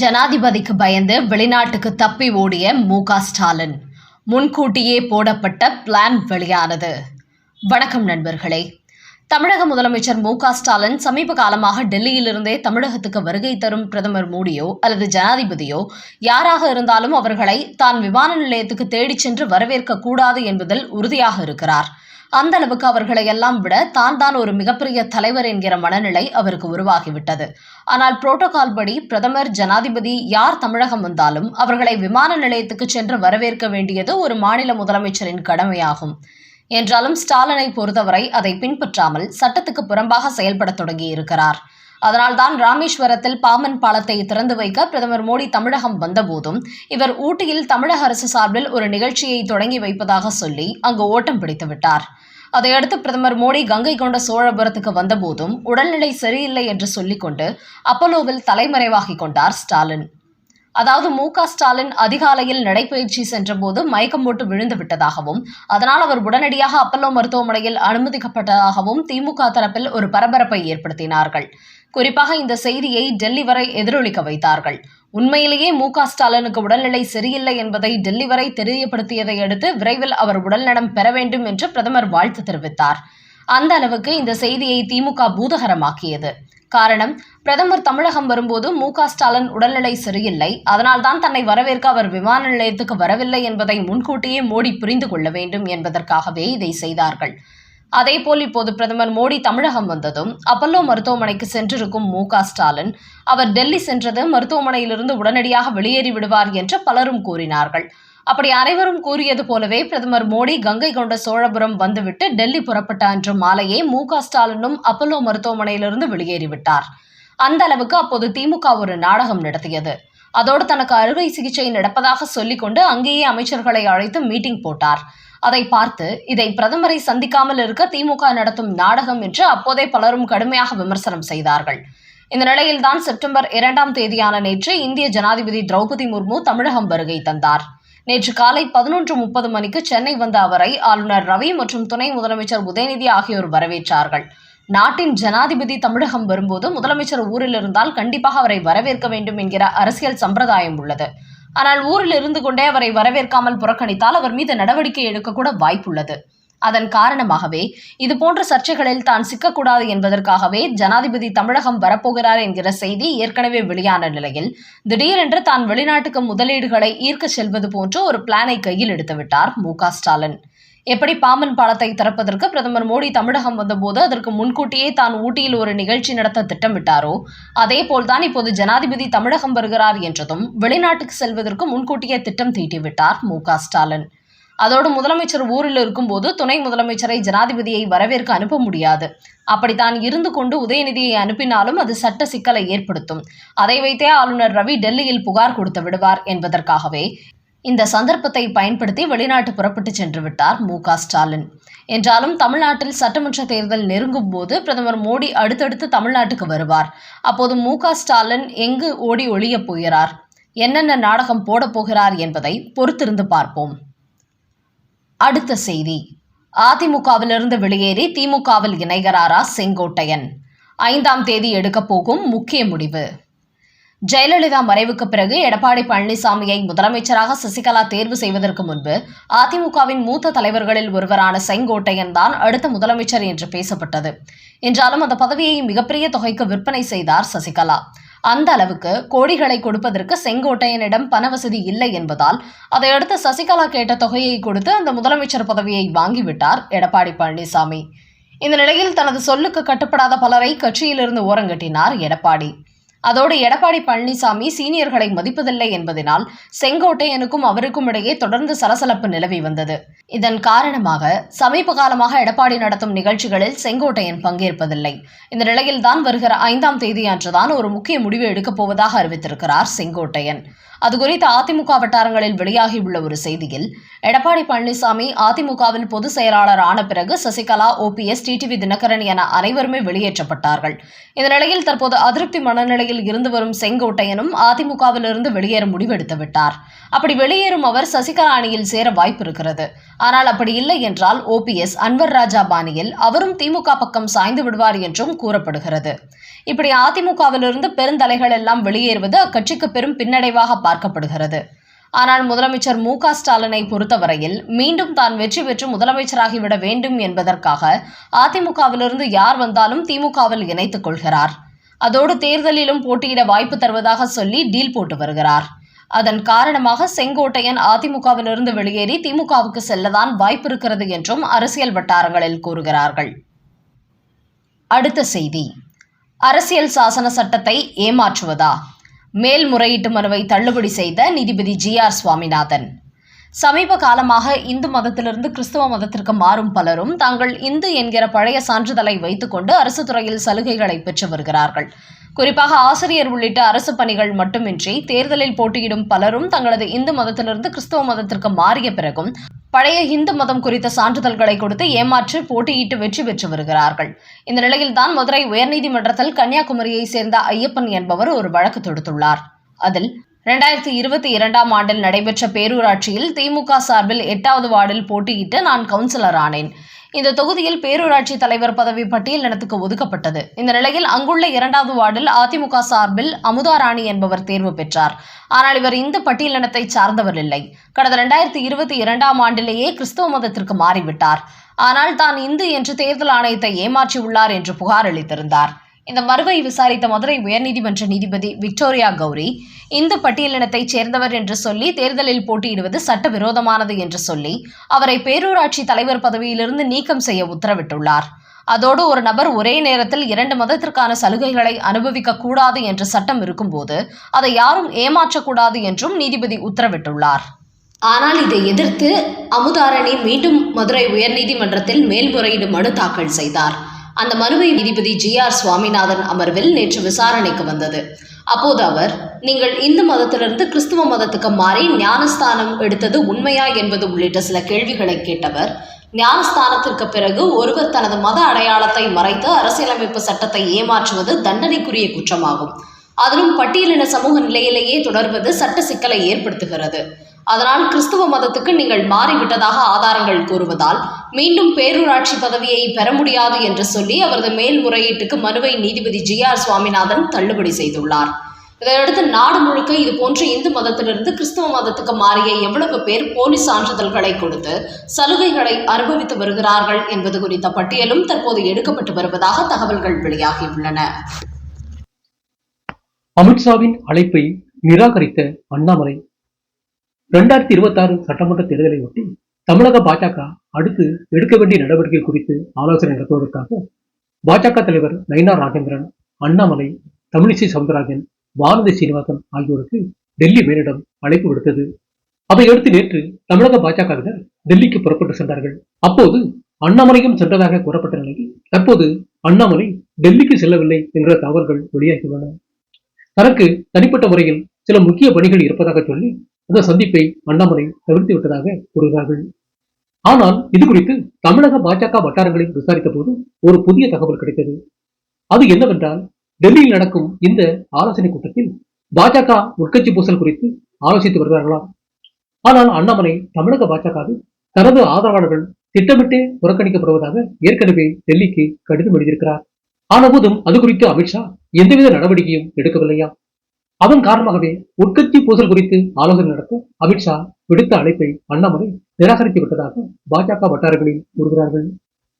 ஜனாதிபதிக்கு பயந்து வெளிநாட்டுக்கு தப்பி ஓடிய மு ஸ்டாலின். முன்கூட்டியே போடப்பட்ட பிளான் வெளியானது. வணக்கம் நண்பர்களே. தமிழக முதலமைச்சர் மு ஸ்டாலின் சமீப காலமாக டெல்லியிலிருந்தே தமிழகத்துக்கு வருகை தரும் பிரதமர் மோடியோ அல்லது ஜனாதிபதியோ யாராக இருந்தாலும் அவர்களை தான் விமான நிலையத்துக்கு தேடிச் சென்று வரவேற்க கூடாது என்பதில் உறுதியாக இருக்கிறார். அந்த அளவுக்கு அவர்களை எல்லாம் விட தான் தான் ஒரு மிகப்பெரிய தலைவர் என்கிற மனநிலை அவருக்கு உருவாகிவிட்டது. ஆனால் புரோட்டோகால் படி பிரதமர் ஜனாதிபதி யார் தமிழகம் வந்தாலும் அவர்களை விமான நிலையத்துக்கு சென்று வரவேற்க வேண்டியது ஒரு மாநில முதலமைச்சரின் கடமையாகும். என்றாலும் ஸ்டாலினை பொறுத்தவரை அதை பின்பற்றாமல் சட்டத்துக்கு புறம்பாக செயல்பட தொடங்கியிருக்கிறார். அதனால்தான் ராமேஸ்வரத்தில் பாமன் பாலத்தை திறந்து வைக்க பிரதமர் மோடி தமிழகம் வந்தபோதும் இவர் ஊட்டியில் தமிழக அரசு சார்பில் ஒரு நிகழ்ச்சியை தொடங்கி வைப்பதாக சொல்லி அங்கு ஓட்டம் பிடித்து விட்டார். அதையடுத்து பிரதமர் மோடி கங்கை கொண்ட சோழபுரத்துக்கு வந்தபோதும் உடல்நிலை சரியில்லை என்று சொல்லிக்கொண்டு அப்பலோவில் தலைமறைவாகிக் கொண்டார் ஸ்டாலின். அதாவது மு க ஸ்டாலின் அதிகாலையில் நடைபயிற்சி சென்றபோது மயக்கம் போட்டு விழுந்து விட்டதாகவும் அதனால் அவர் உடனடியாக அப்பல்லோ மருத்துவமனையில் அனுமதிக்கப்பட்டதாகவும் திமுக தரப்பில் ஒரு பரபரப்பை ஏற்படுத்தினார்கள். குறிப்பாக இந்த செய்தியை டெல்லி வரை எதிரொலிக்க வைத்தார்கள். உண்மையிலேயே மு க ஸ்டாலினுக்கு உடல்நிலை சரியில்லை என்பதை டெல்லி வரை தெரியப்படுத்தியதை அடுத்து விரைவில் அவர் உடல்நலம் பெற வேண்டும் என்று பிரதமர் வாழ்த்து தெரிவித்தார். அந்த அளவுக்கு இந்த செய்தியை திமுக பூதகரமாக்கியது. காரணம் பிரதமர் தமிழகம் வரும்போது மு க ஸ்டாலின் உடல்நிலை சரியில்லை. அதனால்தான் தன்னை வரவேற்க அவர் விமான நிலையத்துக்கு வரவில்லை என்பதை முன்கூட்டியே மோடி புரிந்து கொள்ள வேண்டும் என்பதற்காகவே இதை செய்தார்கள். அதேபோல் இப்போது பிரதமர் மோடி தமிழகம் வந்ததும் அப்பல்லோ மருத்துவமனைக்கு சென்றிருக்கும் மு ஸ்டாலின் அவர் டெல்லி சென்றது மருத்துவமனையிலிருந்து உடனடியாக வெளியேறி விடுவார் என்று பலரும் கூறினார்கள். அப்படி அனைவரும் கூறியது போலவே பிரதமர் மோடி கங்கை கொண்ட சோழபுரம் வந்துவிட்டு டெல்லி புறப்பட்ட அன்று மாலையே மு ஸ்டாலினும் அப்பல்லோ மருத்துவமனையிலிருந்து வெளியேறிவிட்டார் அந்த அளவுக்கு அப்போது திமுக ஒரு நாடகம் நடத்தியது. அதோடு தனக்கு அறுவை சிகிச்சை நடப்பதாக சொல்லிக்கொண்டு அங்கேயே அமைச்சர்களை அழைத்து மீட்டிங் போட்டார். அதை பார்த்து இதை பிரதமரை சந்திக்காமல் இருக்க திமுக நடத்தும் நாடகம் என்று அப்போதே பலரும் கடுமையாக விமர்சனம் செய்தார்கள். இந்த நிலையில்தான் செப்டம்பர் இரண்டாம் தேதியான நேற்று இந்திய ஜனாதிபதி திரௌபதி முர்மு தமிழகம் வருகை தந்தார். நேற்று காலை பதினொன்று முப்பது மணிக்கு சென்னை வந்த அவரை ஆளுநர் ரவி மற்றும் துணை முதலமைச்சர் உதயநிதி ஆகியோர் வரவேற்றார்கள். நாட்டின் ஜனாதிபதி தமிழகம் வரும்போது முதலமைச்சர் ஊரில் இருந்தால் கண்டிப்பாக அவரை வரவேற்க வேண்டும் என்கிற அரசியல் சம்பிரதாயம் உள்ளது. ஆனால் ஊரில் இருந்து கொண்டே அவரை வரவேற்காமல் புறக்கணித்தால் அவர் மீது நடவடிக்கை எடுக்கக்கூட வாய்ப்புள்ளது. அதன் காரணமாகவே இது போன்ற சர்ச்சைகளில் தான் சிக்கக்கூடாது என்பதற்காகவே ஜனாதிபதி தமிழகம் வரப்போகிறார் என்கிற செய்தி ஏற்கனவே வெளியான நிலையில் திடீரென்று தான் வெளிநாட்டுக்கு முதலீடுகளை ஈர்க்க செல்வது போன்ற ஒரு பிளானை கையில் எடுத்துவிட்டார் மு ஸ்டாலின். எப்படி பாம்பன் பாலத்தை திறப்பதற்கு பிரதமர் மோடி தமிழகம் வந்தபோது அதற்கு முன்கூட்டியே தான் ஊட்டியில் ஒரு நிகழ்ச்சி நடத்த திட்டமிட்டாரோ? அதேபோல்தான் இப்போது ஜனாதிபதி தமிழகம் வருகிறார் என்றதும் வெளிநாட்டுக்கு செல்வதற்கு முன்கூட்டியே திட்டம் தீட்டிவிட்டார் மு க ஸ்டாலின். அதோடு முதலமைச்சர் ஊரில் இருக்கும்போது துணை முதலமைச்சரை ஜனாதிபதியை வரவேற்க அனுப்ப முடியாது. அப்படித்தான் இருந்து கொண்டு உதயநிதியை அனுப்பினாலும் அது சட்ட சிக்கலை ஏற்படுத்தும். அதை வைத்தே ஆளுநர் ரவி டெல்லியில் புகார் கொடுத்து விடுவார் என்பதற்காகவே இந்த சந்தர்ப்பத்தை பயன்படுத்தி வெளிநாட்டு புறப்பட்டு சென்று விட்டார் மு ஸ்டாலின். என்றாலும் தமிழ்நாட்டில் சட்டமன்ற தேர்தல் நெருங்கும் போது பிரதமர் மோடி அடுத்தடுத்து தமிழ்நாட்டுக்கு வருவார். அப்போது மு ஸ்டாலின் எங்கு ஓடி ஒளியப் போகிறார்? என்னென்ன நாடகம் போடப் போகிறார் என்பதை பொறுத்திருந்து பார்ப்போம். அடுத்த செய்தி. அதிமுகவிலிருந்து வெளியேறி திமுகவில் இணைகிறாரா செங்கோட்டையன்? ஐந்தாம் தேதி எடுக்கப் போகும் முக்கிய முடிவு. ஜெயலலிதா மறைவுக்கு பிறகு எடப்பாடி பழனிசாமியை முதலமைச்சராக சசிகலா தேர்வு செய்வதற்கு முன்பு அதிமுகவின் மூத்த தலைவர்களில் ஒருவரான செங்கோட்டையன் தான் அடுத்த முதலமைச்சர் என்று பேசப்பட்டது. என்றாலும் அந்த பதவியை மிகப்பெரிய தொகைக்கு விற்பனை செய்தார் சசிகலா. அந்த அளவுக்கு கோடிகளை கொடுப்பதற்கு செங்கோட்டையனிடம் பணவசதி இல்லை என்பதால் அதையடுத்து சசிகலா கேட்ட தொகையை கொடுத்து அந்த முதலமைச்சர் பதவியை வாங்கிவிட்டார் எடப்பாடி பழனிசாமி. இந்த நிலையில் தனது சொல்லுக்கு கட்டுப்படாத பலரை கட்சியிலிருந்து ஓரங்கட்டினார் எடப்பாடி. அதோடு எடப்பாடி பழனிசாமி சீனியர்களை மதிப்பதில்லை என்பதனால் செங்கோட்டையனுக்கும் அவருக்கும் இடையே தொடர்ந்து சலசலப்பு நிலவி வந்தது. இதன் காரணமாக சமீப காலமாக எடப்பாடி நடத்தும் நிகழ்ச்சிகளில் செங்கோட்டையன் பங்கேற்பதில்லை. இந்த நிலையில்தான் வருகிற ஐந்தாம் தேதி அன்றுதான் ஒரு முக்கிய முடிவு எடுக்கப் போவதாக அறிவித்திருக்கிறார் செங்கோட்டையன். அது குறித்து அதிமுக வட்டாரங்களில் வெளியாகியுள்ள ஒரு செய்தியில் எடப்பாடி பழனிசாமி அதிமுகவின் பொதுச் செயலாளர் ஆன பிறகு சசிகலா ஓபிஎஸ் டிடிவி தினகரன் என அனைவருமே வெளியேற்றப்பட்டார்கள். இந்த நிலையில் தற்போது அதிருப்தி மனநிலையில் இருந்து வரும் செங்கோட்டையனும் அதிமுகவிலிருந்து வெளியேற முடிவெடுத்து விட்டார். அப்படி வெளியேறும் அவர் சசிகலா அணியில் சேர வாய்ப்பு இருக்கிறது. ஆனால் அப்படி இல்லை என்றால் ஓபிஎஸ் அன்வர் ராஜா பாணியில் அவரும் திமுக பக்கம் சாய்ந்து விடுவார் என்றும் கூறப்படுகிறது. இப்படி அதிமுகவிலிருந்து பெருந்தலைகள் எல்லாம் வெளியேறுவது அக்கட்சிக்கு பெரும் பின்னடைவாக பார்க்கப்படுகிறது. ஆனால் முதலமைச்சர் மு க ஸ்டாலினை பொறுத்தவரையில் மீண்டும் தான் வெற்றி பெற்று முதலமைச்சராகிவிட வேண்டும் என்பதற்காக அதிமுகவிலிருந்து யார் வந்தாலும் திமுகவில் இணைத்துக் கொள்கிறார். அதோடு தேர்தலிலும் போட்டியிட வாய்ப்பு தருவதாக சொல்லி டீல் போட்டு வருகிறார். அதன் காரணமாக செங்கோட்டையன் அதிமுகவிலிருந்து வெளியேறி திமுகவுக்கு செல்லதான் வாய்ப்பு இருக்கிறது என்றும் அரசியல் வட்டாரங்களில் கூறுகிறார்கள். அடுத்த செய்தி. அரசியல் சாசன சட்டத்தை ஏமாற்றுவதா? மேல்முறையீட்டு மனுவை தள்ளுபடி செய்த நீதிபதி ஜி ஆர் சுவாமிநாதன். சமீப காலமாக இந்து மதத்திலிருந்து கிறிஸ்தவ மதத்திற்கு மாறும் பலரும் தாங்கள் இந்து என்கிற பழைய சான்றிதழை வைத்துக்கொண்டு அரசு துறையில் சலுகைகளை பெற்று வருகிறார்கள். குறிப்பாக ஆசிரியர் உள்ளிட்ட அரசு பணிகள் மட்டுமின்றி தேர்தலில் போட்டியிடும் பலரும் தங்களது இந்து மதத்திலிருந்து கிறிஸ்தவ மதத்திற்கு மாறிய பிறகும் பழைய இந்து மதம் குறித்த சான்றிதழ்களை கொடுத்து ஏமாற்றி போட்டியிட்டு வெற்றி பெற்று வருகிறார்கள். இந்த நிலையில்தான் மதுரை உயர்நீதிமன்றத்தில் கன்னியாகுமரியை சேர்ந்த ஐயப்பன் என்பவர் ஒரு வழக்கு தொடுத்துள்ளார். அதில் இரண்டாயிரத்தி இருபத்தி இரண்டாம் ஆண்டில் நடைபெற்ற பேரூராட்சியில் திமுக சார்பில் எட்டாவது வார்டில் போட்டியிட்டு நான் கவுன்சிலர் ஆனேன் இந்த தொகுதியில் பேரூராட்சி தலைவர் பதவி பட்டியல் ஒதுக்கப்பட்டது. இந்த நிலையில் அங்குள்ள இரண்டாவது வார்டில் அதிமுக சார்பில் அமுதாராணி என்பவர் தேர்வு பெற்றார். ஆனால் இவர் இந்த பட்டியலினத்தை சார்ந்தவர் இல்லை. கடந்த இரண்டாயிரத்தி இருபத்தி இரண்டாம் ஆண்டிலேயே கிறிஸ்தவ மதத்திற்கு மாறிவிட்டார். ஆனால் தான் இந்து என்று தேர்தல் ஆணையத்தை ஏமாற்றியுள்ளார் என்று புகார் அளித்திருந்தார். இந்த மறுவை விசாரித்த மதுரை உயர்நீதிமன்ற நீதிபதி விக்டோரியா கௌரி இந்து பட்டியலினத்தைச் சேர்ந்தவர் என்று சொல்லி தேர்தலில் போட்டியிடுவது சட்டவிரோதமானது என்று சொல்லி அவரை பேரூராட்சி தலைவர் பதவியிலிருந்து நீக்கம் செய்ய உத்தரவிட்டுள்ளார். அதோடு ஒரு நபர் ஒரே நேரத்தில் இரண்டு மதத்திற்கான சலுகைகளை அனுபவிக்க கூடாது என்ற சட்டம் இருக்கும்போது அதை யாரும் ஏமாற்றக்கூடாது என்றும் நீதிபதி உத்தரவிட்டுள்ளார். ஆனால் இதை எதிர்த்து அமுதாரணி மீண்டும் மதுரை உயர்நீதிமன்றத்தில் மேல்முறையீடு மனு தாக்கல் செய்தார். அந்த மனுவை நீதிபதி ஜி ஆர் சுவாமிநாதன் அமர்வில் நேற்று விசாரணைக்கு வந்தது. அப்போது அவர் நீங்கள் இந்து மதத்திலிருந்து கிறிஸ்துவ மதத்துக்கு மாறி ஞானஸ்தானம் எடுத்தது உண்மையா என்பது உள்ளிட்ட சில கேள்விகளை கேட்டவர் ஞானஸ்தானத்திற்கு பிறகு ஒருவர் தனது மத அடையாளத்தை மறைத்து அரசியலமைப்பு சட்டத்தை ஏமாற்றுவது தண்டனைக்குரிய குற்றமாகும். அதிலும் பட்டியலின சமூக நிலையிலேயே தொடர்வது சட்ட சிக்கலை ஏற்படுத்துகிறது. அதனால் கிறிஸ்துவ மதத்துக்கு நீங்கள் மாறிவிட்டதாக ஆதாரங்கள் கூறுவதால் மீண்டும் பேரூராட்சி பதவியை பெற முடியாது என்று சொல்லி அவரது மேல்முறையீட்டுக்கு மனுவை நீதிபதி ஜி ஆர் சுவாமிநாதன் தள்ளுபடி செய்துள்ளார். இதையடுத்து நாடு முழுக்க இது போன்ற இந்து மதத்திலிருந்து கிறிஸ்தவ மதத்துக்கு மாறிய எவ்வளவு பேர் போலி சான்றிதழ்களை கொடுத்து சலுகைகளை அனுபவித்து வருகிறார்கள் என்பது குறித்த பட்டியலும் தற்போது எடுக்கப்பட்டு வருவதாக தகவல்கள் வெளியாகியுள்ளன. அமித்ஷாவின் அழைப்பை நிராகரித்த அண்ணாமலை இரண்டாயிரத்தி இருபத்தி ஆறு சட்டமன்ற தேர்தலை ஒட்டி தமிழக பாஜக அடுத்து எடுக்க வேண்டிய நடவடிக்கை குறித்து ஆலோசனை நடத்துவதற்காக பாஜக தலைவர் நயினா ராஜேந்திரன் அண்ணாமலை தமிழிசை சவுந்தரராஜன் வானதி சீனிவாசன் ஆகியோருக்கு டெல்லி மேலிடம் அழைப்பு விடுத்தது. அதையடுத்து நேற்று தமிழக பாஜகவினர் டெல்லிக்கு புறப்பட்டு சென்றார்கள். அப்போது அண்ணாமலையும் சென்றதாக கூறப்பட்ட நிலையில் தற்போது அண்ணாமலை டெல்லிக்கு செல்லவில்லை என்ற தகவல்கள் வெளியாகியுள்ளன. தனக்கு தனிப்பட்ட முறையில் சில முக்கிய பணிகள் இருப்பதாக சொல்லி அந்த சந்திப்பை அண்ணாமலை தவிர்த்து விட்டதாக கூறுகிறார்கள். ஆனால் இது குறித்து தமிழக பாஜக வட்டாரங்களில் விசாரித்த போது ஒரு புதிய தகவல் கிடைத்தது. அது என்னவென்றால் டெல்லியில் நடக்கும் இந்த ஆலோசனை கூட்டத்தில் பாஜக உட்கட்சி பூசல் குறித்து ஆலோசித்து வருகிறார்களாம் ஆனால் அண்ணாமலை தமிழக பாஜகவில் தனது ஆதரவாளர்கள் திட்டமிட்டே புறக்கணிக்கப்படுவதாக ஏற்கனவே டெல்லிக்கு கடிதம் எழுதியிருக்கிறார். ஆனபோதும் அது குறித்து அமித்ஷா எந்தவித நடவடிக்கையும் எடுக்கவில்லையா? அதன் காரணமாகவே உட்கட்சி பூசல் குறித்து ஆலோசனை நடத்த அமித்ஷா விடுத்த அழைப்பை அண்ணாமலை நிராகரித்து விட்டதாக பாஜக வட்டாரங்களில் கூறுகிறார்கள்.